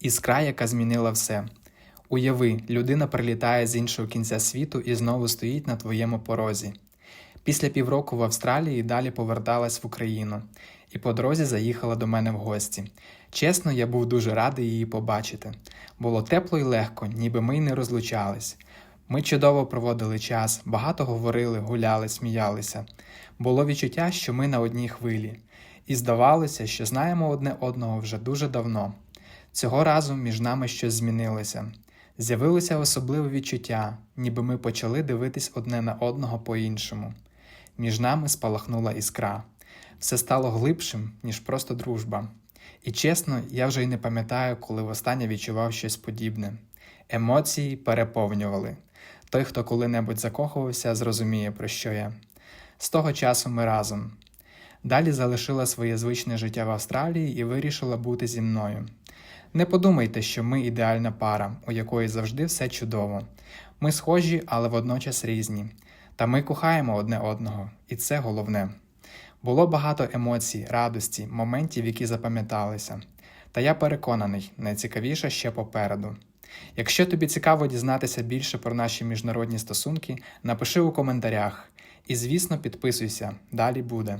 Іскра, яка змінила все. Уяви, людина прилітає з іншого кінця світу і знову стоїть на твоєму порозі. Після півроку в Австралії далі поверталась в Україну і по дорозі заїхала до мене в гості. Чесно, я був дуже радий її побачити. Було тепло і легко, ніби ми й не розлучались. Ми чудово проводили час, багато говорили, гуляли, сміялися. Було відчуття, що ми на одній хвилі, і здавалося, що знаємо одне одного вже дуже давно. Цього разу між нами щось змінилося. З'явилося особливе відчуття, ніби ми почали дивитись одне на одного по-іншому. Між нами спалахнула іскра. Все стало глибшим, ніж просто дружба. І чесно, я вже й не пам'ятаю, коли востаннє відчував щось подібне. Емоції переповнювали. Той, хто коли-небудь закохувався, зрозуміє, про що я. З того часу ми разом. Далі залишила своє звичне життя в Австралії і вирішила бути зі мною. Не подумайте, що ми ідеальна пара, у якої завжди все чудово. Ми схожі, але водночас різні. Та ми кохаємо одне одного, і це головне. Було багато емоцій, радості, моментів, які запам'яталися. Та я переконаний, найцікавіше ще попереду. Якщо тобі цікаво дізнатися більше про наші міжнародні стосунки, напиши у коментарях. І, звісно, підписуйся, далі буде.